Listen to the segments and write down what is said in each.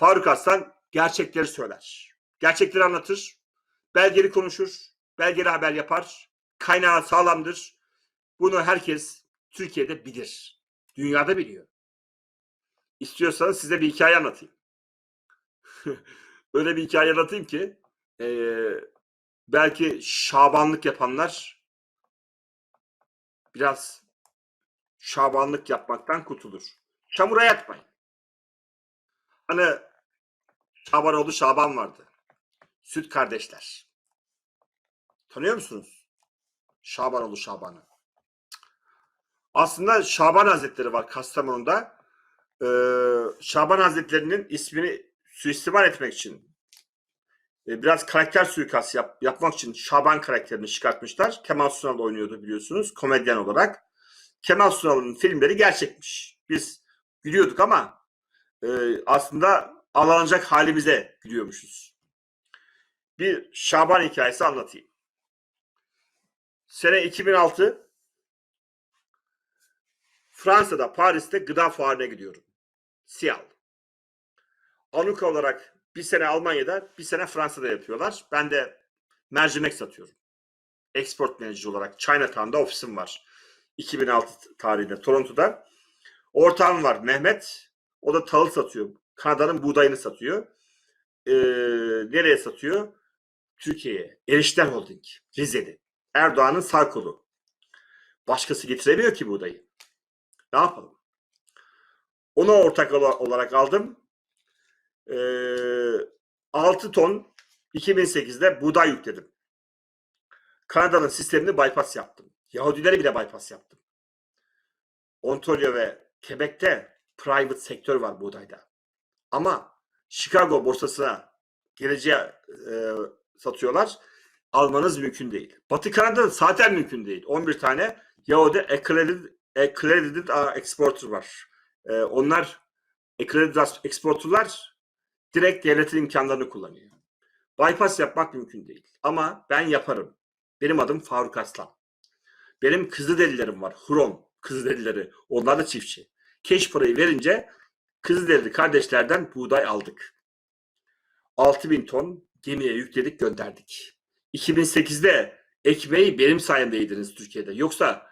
Faruk Aslan gerçekleri söyler. Gerçekleri anlatır. Belgeli konuşur. Belgeli haber yapar. Kaynağı sağlamdır. Bunu herkes Türkiye'de bilir. Dünyada biliyor. İstiyorsanız size bir hikaye anlatayım. Öyle bir hikaye anlatayım ki eee, belki şabanlık yapanlar biraz şabanlık yapmaktan kurtulur. Çamura yatmayın. Hani Şabanoğlu Şaban vardı. Süt kardeşler. Tanıyor musunuz? Şabanoğlu Şaban'ı. Aslında Şaban Hazretleri var Kastamonu'da. Ee, Şaban Hazretleri'nin ismini suistimal etmek için e, biraz karakter suikastı yap- yapmak için Şaban karakterini çıkartmışlar. Kemal Sunal oynuyordu biliyorsunuz komedyen olarak. Kemal Sunal'ın filmleri gerçekmiş. Biz gülüyorduk ama e, aslında ağlanacak halimize gülüyormuşuz. Bir Şaban hikayesi anlatayım. Sene 2006 Fransa'da Paris'te gıda fuarına gidiyorum. Siyal. Anuka olarak bir sene Almanya'da bir sene Fransa'da yapıyorlar. Ben de mercimek satıyorum. Export manager olarak Chinatown'da ofisim var. 2006 tarihinde Toronto'da. Ortağım var Mehmet. O da tahıl satıyor. Kanada'nın buğdayını satıyor. Ee, nereye satıyor? Türkiye'ye. Erişten Holding. Rize'de. Erdoğan'ın sağ kolu. Başkası getiremiyor ki buğdayı. Ne yapalım? Onu ortak ola- olarak aldım. Ee, 6 ton 2008'de buğday yükledim. Kanada'nın sistemini bypass yaptım. Yahudileri bile bypass yaptım. Ontario ve Quebec'te private sektör var buğdayda. Ama Chicago borsasına geleceğe e, satıyorlar. Almanız mümkün değil. Batı Kanada'da zaten mümkün değil. 11 tane Yahudi accredited, accredited exporter var. E, onlar accredited exporterlar direkt devletin imkanlarını kullanıyor. Bypass yapmak mümkün değil. Ama ben yaparım. Benim adım Faruk Aslan. Benim Kızılderililerim var. Huron Kızılderilileri. Onlar da çiftçi. Keş parayı verince Kızılderili kardeşlerden buğday aldık. 6000 ton gemiye yükledik gönderdik. 2008'de ekmeği benim sayemde yediniz Türkiye'de. Yoksa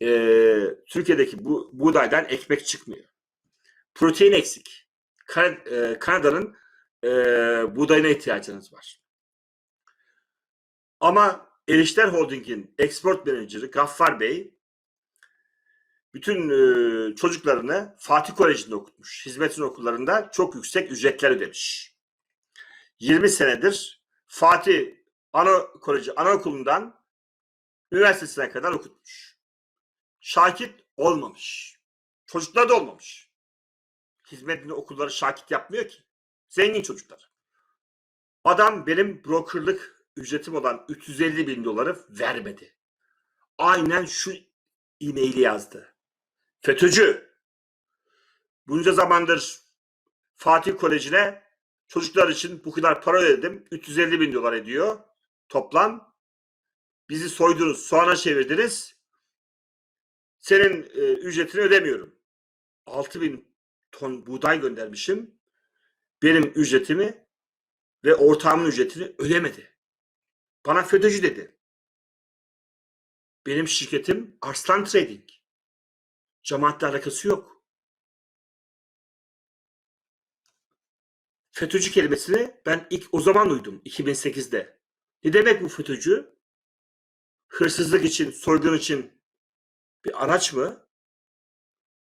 eee, Türkiye'deki bu buğdaydan ekmek çıkmıyor. Protein eksik. Kan- eee, Kanada'nın eee, buğdayına ihtiyacınız var. Ama Erişler Holding'in export menajeri Gaffar Bey bütün eee, çocuklarını Fatih Koleji'nde okutmuş. Hizmetin okullarında çok yüksek ücretler ödemiş. 20 senedir Fatih Ana Koleji Anaokulu'ndan üniversitesine kadar okutmuş. Şakit olmamış. Çocuklar da olmamış. Hizmetli okulları şakit yapmıyor ki. Zengin çocuklar. Adam benim brokerlık ücretim olan 350 bin doları vermedi. Aynen şu e-maili yazdı. FETÖ'cü. Bunca zamandır Fatih Koleji'ne çocuklar için bu kadar para ödedim. 350 bin dolar ediyor toplam. Bizi soydunuz, soğana çevirdiniz. Senin e, ücretini ödemiyorum. 6 bin ton buğday göndermişim. Benim ücretimi ve ortağımın ücretini ödemedi. Bana FETÖ'cü dedi. Benim şirketim Arslan Trading. Cemaatle alakası yok. FETÖ'cü kelimesini ben ilk o zaman duydum 2008'de. Ne demek bu FETÖ'cü? Hırsızlık için, soygun için bir araç mı?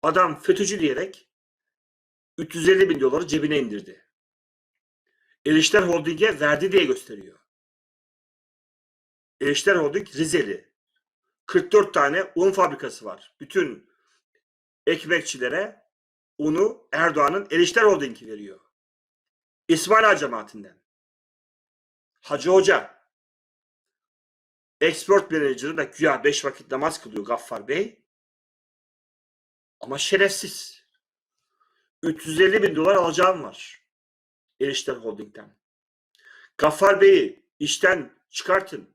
Adam FETÖ'cü diyerek 350 bin doları cebine indirdi. Erişler Holding'e verdi diye gösteriyor. Erişler Holding Rizeli. 44 tane un fabrikası var. Bütün ekmekçilere unu Erdoğan'ın Erişler Holding'i veriyor. İsmail Ağa cemaatinden. Hacı Hoca. Export menajeri de güya beş vakit namaz kılıyor Gaffar Bey. Ama şerefsiz. 350 bin dolar alacağım var. Erişten Holding'den. Gaffar Bey'i işten çıkartın.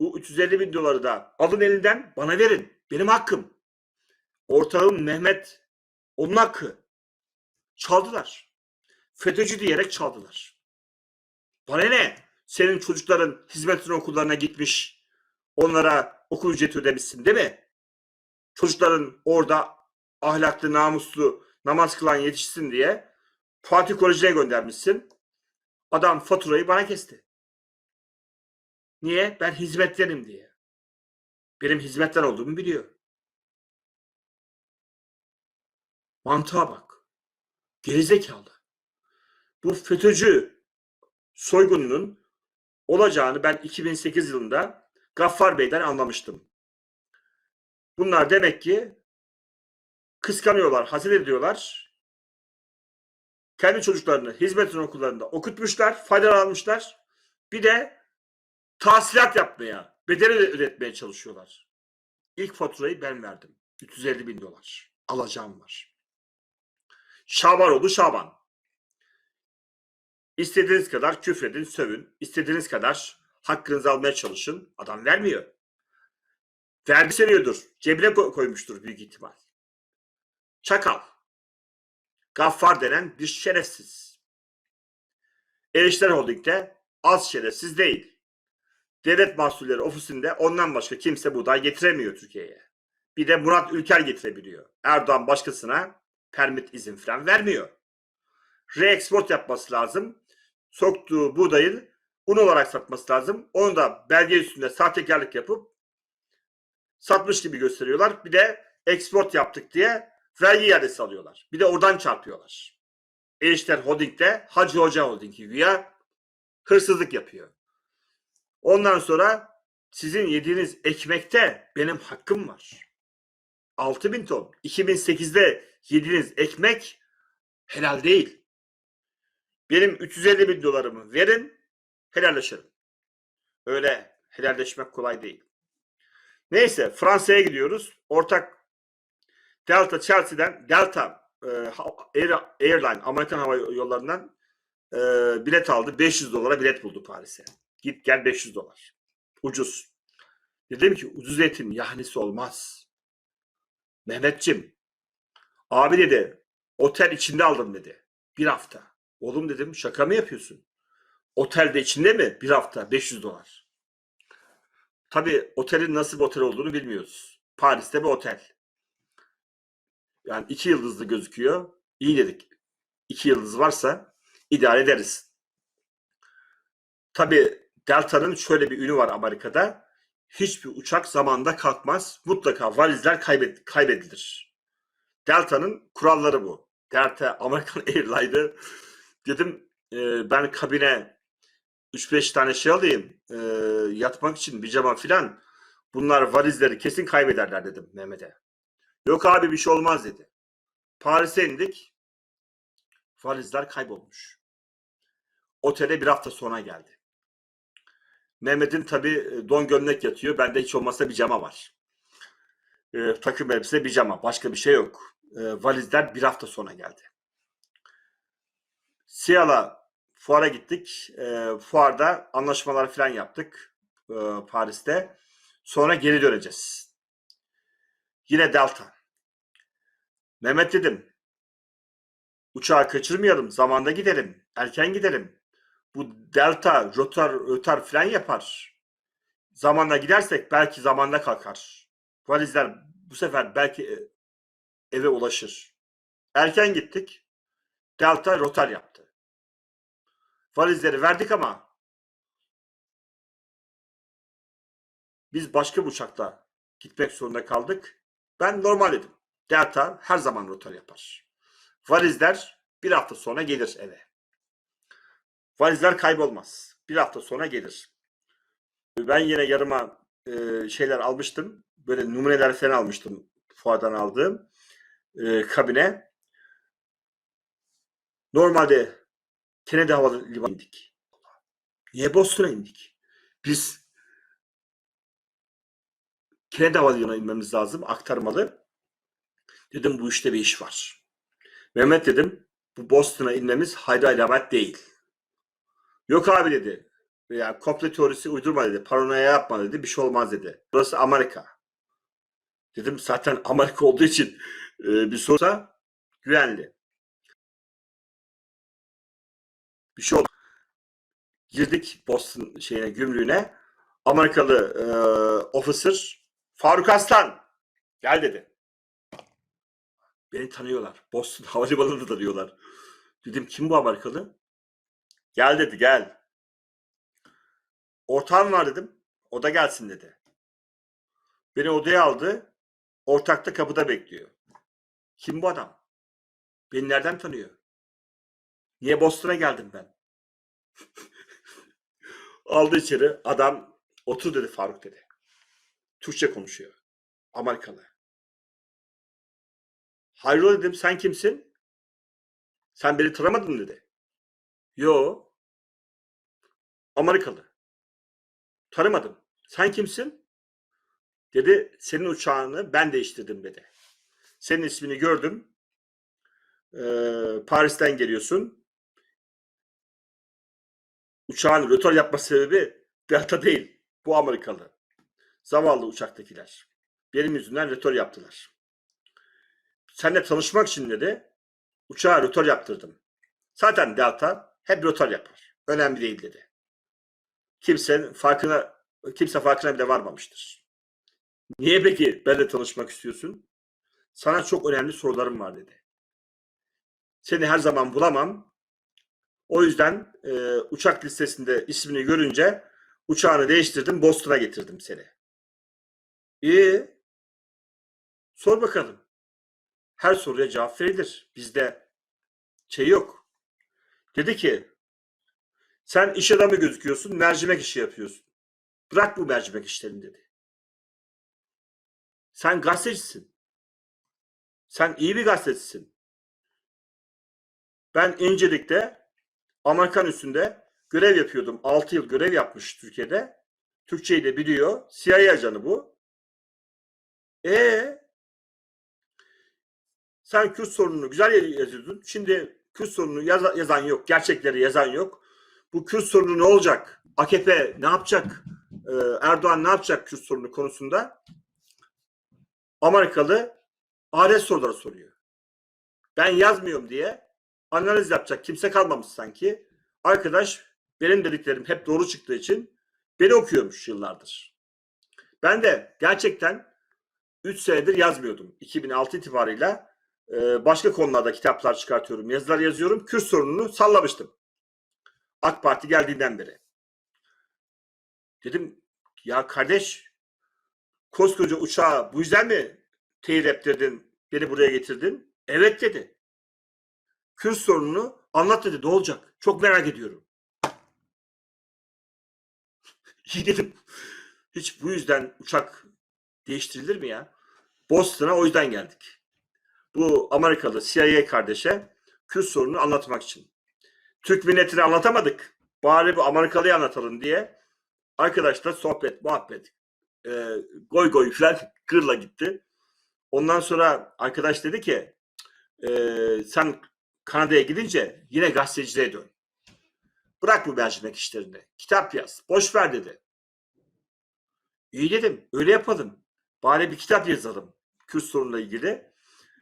Bu 350 bin doları da alın elinden bana verin. Benim hakkım. Ortağım Mehmet onun. Çaldılar. FETÖ'cü diyerek çaldılar. Bana ne? Senin çocukların hizmetli okullarına gitmiş. Onlara okul ücreti ödemişsin değil mi? Çocukların orada ahlaklı, namuslu, namaz kılan yetişsin diye Fatih Koleji'ne göndermişsin. Adam faturayı bana kesti. Niye? Ben hizmetlerim diye. Benim hizmetten olduğumu biliyor. Mantığa bak. Gerizekalı. Bu FETÖ'cü soygununun olacağını ben 2008 yılında Gaffar Bey'den anlamıştım. Bunlar demek ki kıskanıyorlar, haset ediyorlar. Kendi çocuklarını hizmet okullarında okutmuşlar, faydalanmışlar. Bir de tahsilat yapmaya, bedeli ödetmeye çalışıyorlar. İlk faturayı ben verdim. 350 bin dolar. Alacağım var. Şaban oldu Şaban. İstediğiniz kadar küfredin, sövün. İstediğiniz kadar hakkınızı almaya çalışın. Adam vermiyor. Vergi seviyordur. Cebine ko- koymuştur büyük ihtimal. Çakal. Gaffar denen bir şerefsiz. Erişler Holding'de az şerefsiz değil. Devlet Mahsulleri Ofisi'nde ondan başka kimse buğday getiremiyor Türkiye'ye. Bir de Murat Ülker getirebiliyor. Erdoğan başkasına permit izin falan vermiyor. Reexport yapması lazım. Soktuğu buğdayı un olarak satması lazım. Onu da belge üstünde sahtekarlık yapıp satmış gibi gösteriyorlar. Bir de export yaptık diye vergi iadesi alıyorlar. Bir de oradan çarpıyorlar. Erişler Holding'de Hacı Hoca Holding'i güya hırsızlık yapıyor. Ondan sonra sizin yediğiniz ekmekte benim hakkım var. 6000 ton. 2008'de yediğiniz ekmek helal değil. Benim 350 bin dolarımı verin helalleşelim. Öyle helalleşmek kolay değil. Neyse Fransa'ya gidiyoruz. Ortak Delta Chelsea'den Delta e, Air, Airline Amerikan Hava Yolları'ndan e, bilet aldı. 500 dolara bilet buldu Paris'e. Git gel 500 dolar. Ucuz. Dedim ki ucuz etin yahnisi olmaz. Mehmetçim abi dedi otel içinde aldım dedi. Bir hafta. Oğlum dedim şaka mı yapıyorsun? Otelde içinde mi? Bir hafta 500 dolar. Tabii otelin nasıl bir otel olduğunu bilmiyoruz. Paris'te bir otel. Yani iki yıldızlı gözüküyor. İyi dedik. İki yıldız varsa idare ederiz. Tabii Delta'nın şöyle bir ünü var Amerika'da. Hiçbir uçak zamanda kalkmaz. Mutlaka valizler kaybed kaybedilir. Delta'nın kuralları bu. Delta American Airline'ı dedim e, ben kabine 3-5 tane şey alayım e, yatmak için pijama filan. Bunlar valizleri kesin kaybederler dedim Mehmet'e. Yok abi bir şey olmaz dedi. Paris'e indik. Valizler kaybolmuş. Otele bir hafta sonra geldi. Mehmet'in tabi don gömlek yatıyor. Bende hiç olmazsa pijama var. E, takım elbise pijama. Başka bir şey yok. E, valizler bir hafta sonra geldi. Siyala fuara gittik. E, fuarda anlaşmalar falan yaptık. E, Paris'te. Sonra geri döneceğiz. Yine Delta. Mehmet dedim. Uçağı kaçırmayalım. Zamanda gidelim. Erken gidelim. Bu Delta rotar rotar falan yapar. Zamanla gidersek belki zamanda kalkar. Valizler bu sefer belki e, eve ulaşır. Erken gittik. Delta rotar yaptı. Valizleri verdik ama biz başka bir uçakla gitmek zorunda kaldık. Ben normal dedim. Delta her zaman rotar yapar. Valizler bir hafta sonra gelir eve. Valizler kaybolmaz. Bir hafta sonra gelir. Ben yine yarıma e, şeyler almıştım. Böyle numuneler falan almıştım fuardan aldığım e, kabine. Normalde Kennedy Havalimanı'na indik. Niye Boston'a indik? Biz Kennedy Havalimanı'na inmemiz lazım. Aktarmalı. Dedim bu işte bir iş var. Mehmet dedim bu Boston'a inmemiz hayra alamet değil. Yok abi dedi. Ya komple teorisi uydurma dedi. Paranoya yapma dedi. Bir şey olmaz dedi. Burası Amerika. Dedim zaten Amerika olduğu için e, bir sorsa güvenli. Bir şey oldu. Girdik Boston şeyine, gümrüğüne. Amerikalı e, officer Faruk Aslan gel dedi. Beni tanıyorlar. Boston havalimanında tanıyorlar. Dedim kim bu Amerikalı? Gel dedi gel. Ortağım var dedim. O da gelsin dedi. Beni odaya aldı. Ortakta kapıda bekliyor. Kim bu adam? Beni nereden tanıyor? Niye Boston'a geldim ben? Aldı içeri. Adam otur dedi Faruk dedi. Türkçe konuşuyor. Amerikalı. Hayrola dedim sen kimsin? Sen beni tanımadın dedi. Yo. Amerikalı. Tanımadım. Sen kimsin? Dedi senin uçağını ben değiştirdim dedi. Senin ismini gördüm. Ee, Paris'ten geliyorsun. Uçağın rötor yapma sebebi Delta değil. Bu Amerikalı. Zavallı uçaktakiler. Benim yüzümden rötor yaptılar. Seninle tanışmak için dedi uçağa rötor yaptırdım. Zaten Delta hep rötor yapar. Önemli değil dedi. Kimsenin farkına kimse farkına bile varmamıştır. Niye peki benimle tanışmak istiyorsun? Sana çok önemli sorularım var dedi. Seni her zaman bulamam. O yüzden e, uçak listesinde ismini görünce uçağını değiştirdim. Boston'a getirdim seni. İyi. Sor bakalım. Her soruya cevap verilir. Bizde şey yok. Dedi ki sen iş adamı gözüküyorsun, mercimek işi yapıyorsun. Bırak bu mercimek işlerini dedi. Sen gazetecisin. Sen iyi bir gazetecisin. Ben İncelik'te Amerikan üstünde görev yapıyordum. 6 yıl görev yapmış Türkiye'de. Türkçeyi de biliyor. CIA ajanı bu. E sen Kürt sorununu güzel yazıyordun. Şimdi Kürt sorununu yaz- yazan yok. Gerçekleri yazan yok. Bu Kürt sorunu ne olacak? AKP ne yapacak? Ee, Erdoğan ne yapacak Kürt sorunu konusunda? Amerikalı adet soruları soruyor. Ben yazmıyorum diye analiz yapacak kimse kalmamış sanki. Arkadaş benim dediklerim hep doğru çıktığı için beni okuyormuş yıllardır. Ben de gerçekten 3 senedir yazmıyordum. 2006 itibarıyla e, başka konularda kitaplar çıkartıyorum, yazılar yazıyorum. Kürt sorununu sallamıştım. AK Parti geldiğinden beri. Dedim ya kardeş koskoca uçağı bu yüzden mi teyir ettirdin, beni buraya getirdin? Evet dedi. Kürt sorununu anlat dedi. Ne olacak? Çok merak ediyorum. İyi dedim. Hiç bu yüzden uçak değiştirilir mi ya? Boston'a o yüzden geldik. Bu Amerikalı CIA kardeşe Kürt sorununu anlatmak için. Türk milletini anlatamadık. Bari bu Amerikalı'yı anlatalım diye arkadaşlar sohbet, muhabbet, e, goy goy falan gırla gitti. Ondan sonra arkadaş dedi ki e, sen Kanada'ya gidince yine gazeteciliğe dön. Bırak bu mercimek işlerini. Kitap yaz. Boş ver dedi. İyi dedim. Öyle yapalım. Bari bir kitap yazalım. Kürt sorunuyla ilgili.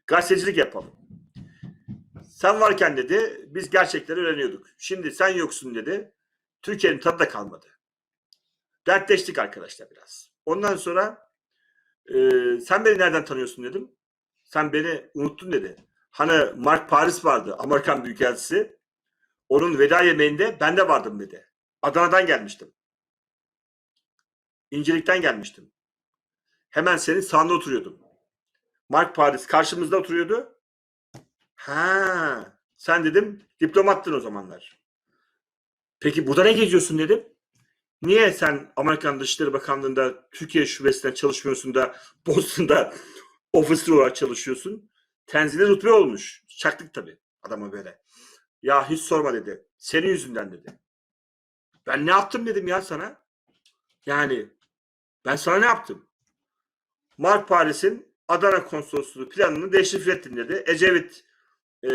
Gazetecilik yapalım. Sen varken dedi biz gerçekleri öğreniyorduk. Şimdi sen yoksun dedi. Türkiye'nin tadı da kalmadı. Dertleştik arkadaşlar biraz. Ondan sonra e, sen beni nereden tanıyorsun dedim. Sen beni unuttun dedi. Hani Mark Paris vardı Amerikan Büyükelçisi. Onun veda yemeğinde ben de vardım dedi. Adana'dan gelmiştim. İncelik'ten gelmiştim. Hemen senin sağında oturuyordum. Mark Paris karşımızda oturuyordu. Ha, sen dedim diplomattın o zamanlar. Peki burada ne geziyorsun dedim. Niye sen Amerikan Dışişleri Bakanlığı'nda Türkiye şubesinde çalışmıyorsun da Boston'da ofisli olarak çalışıyorsun? Tenzili rütbe olmuş. Çaktık tabii adama böyle. Ya hiç sorma dedi. Senin yüzünden dedi. Ben ne yaptım dedim ya sana. Yani ben sana ne yaptım? Mark Paris'in Adana konsolosluğu planını deşifre ettin dedi. Ecevit e,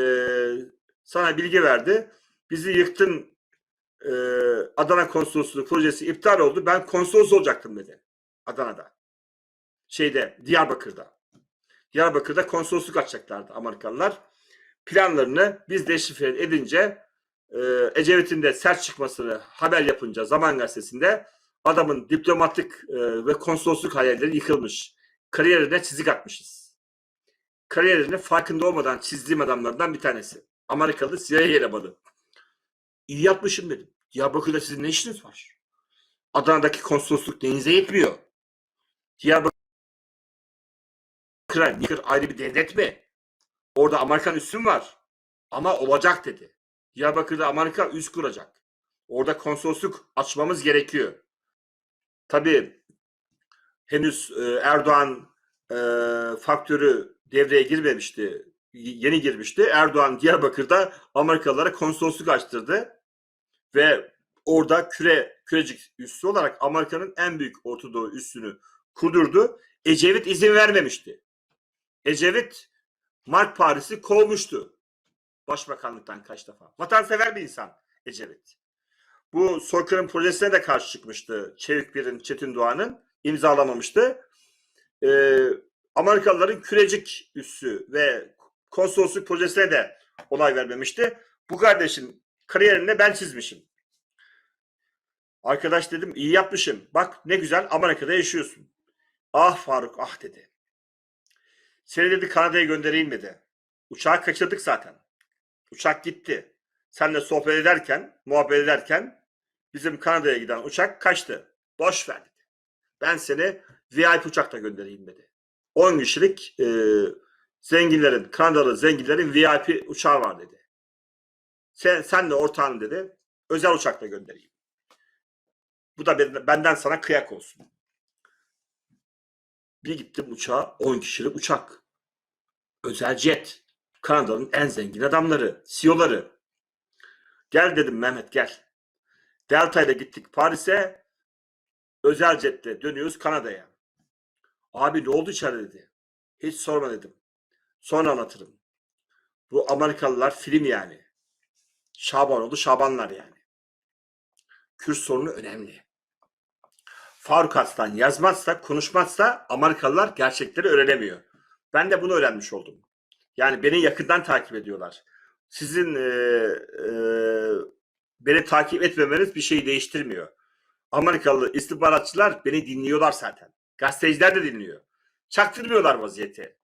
sana bilgi verdi. Bizi yıktın e, Adana konsolosluğu projesi iptal oldu. Ben konsolos olacaktım dedi. Adana'da. Şeyde Diyarbakır'da. Diyarbakır'da konsolosluk açacaklardı Amerikalılar. Planlarını biz deşifre edince e, Ecevit'in de sert çıkmasını haber yapınca Zaman Gazetesi'nde adamın diplomatik e, ve konsolosluk hayalleri yıkılmış. Kariyerine çizik atmışız. Kariyerine farkında olmadan çizdiğim adamlardan bir tanesi. Amerikalı CIA elemanı. İyi yapmışım dedim. Diyarbakır'da sizin ne işiniz var? Adana'daki konsolosluk neyinize yetmiyor? Diyarbakır'a Diyarbakır ayrı bir devlet mi? Orada Amerikan üssü var. Ama olacak dedi. Diyarbakır'da Amerika üs kuracak. Orada konsolosluk açmamız gerekiyor. Tabii henüz e, Erdoğan e, faktörü devreye girmemişti. Yeni girmişti. Erdoğan Diyarbakır'da Amerikalılara konsolosluk açtırdı. Ve orada küre kürecik üssü olarak Amerika'nın en büyük Ortadoğu üssünü kurdurdu. Ecevit izin vermemişti. Ecevit Mark Paris'i kovmuştu. Başbakanlıktan kaç defa. Vatansever bir insan Ecevit. Bu soykırım projesine de karşı çıkmıştı. Çevik Bir'in, Çetin Doğan'ın imzalamamıştı. Ee, Amerikalıların kürecik üssü ve konsolosluk projesine de onay vermemişti. Bu kardeşin kariyerini ben çizmişim. Arkadaş dedim iyi yapmışım. Bak ne güzel Amerika'da yaşıyorsun. Ah Faruk ah dedi. Seni dedi Kanada'ya göndereyim dedi. Uçağı kaçırdık zaten. Uçak gitti. Senle sohbet ederken, muhabbet ederken bizim Kanada'ya giden uçak kaçtı. Boş ver dedi. Ben seni VIP uçakla göndereyim dedi. 10 kişilik e, zenginlerin, Kanadalı zenginlerin VIP uçağı var dedi. Sen, senle ortağın dedi özel uçakla göndereyim. Bu da ben- benden sana kıyak olsun. Bir gittim uçağa 10 kişilik uçak. Özel jet. Kanada'nın en zengin adamları, CEO'ları. Gel dedim Mehmet gel. Delta ile gittik Paris'e. Özel jetle dönüyoruz Kanada'ya. Abi ne oldu içeride dedi. Hiç sorma dedim. Sonra anlatırım. Bu Amerikalılar film yani. Şaban oldu Şabanlar yani. Kürt sorunu önemli. Faruk Aslan yazmazsa, konuşmazsa Amerikalılar gerçekleri öğrenemiyor. Ben de bunu öğrenmiş oldum. Yani beni yakından takip ediyorlar. Sizin e, e, beni takip etmemeniz bir şeyi değiştirmiyor. Amerikalı istihbaratçılar beni dinliyorlar zaten. Gazeteciler de dinliyor. Çaktırmıyorlar vaziyeti.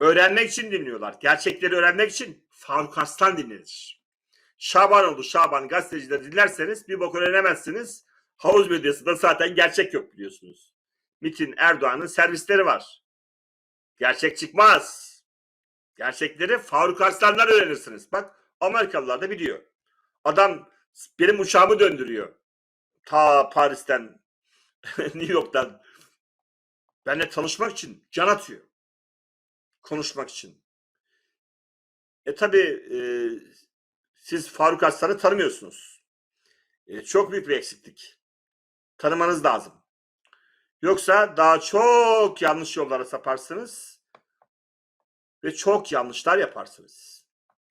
Öğrenmek için dinliyorlar. Gerçekleri öğrenmek için Faruk Aslan dinlenir. Şabanoğlu Şaban gazetecileri dinlerseniz bir bok öğrenemezsiniz. Havuz medyasında zaten gerçek yok biliyorsunuz. MİT'in Erdoğan'ın servisleri var. Gerçek çıkmaz. Gerçekleri Faruk Arslan'dan öğrenirsiniz. Bak Amerikalılar da biliyor. Adam benim uçağımı döndürüyor. Ta Paris'ten, New York'tan. Benimle tanışmak için can atıyor. Konuşmak için. E tabi e, siz Faruk Arslan'ı tanımıyorsunuz. E, çok büyük bir eksiklik. Tanımanız lazım. Yoksa daha çok yanlış yollara saparsınız ve çok yanlışlar yaparsınız.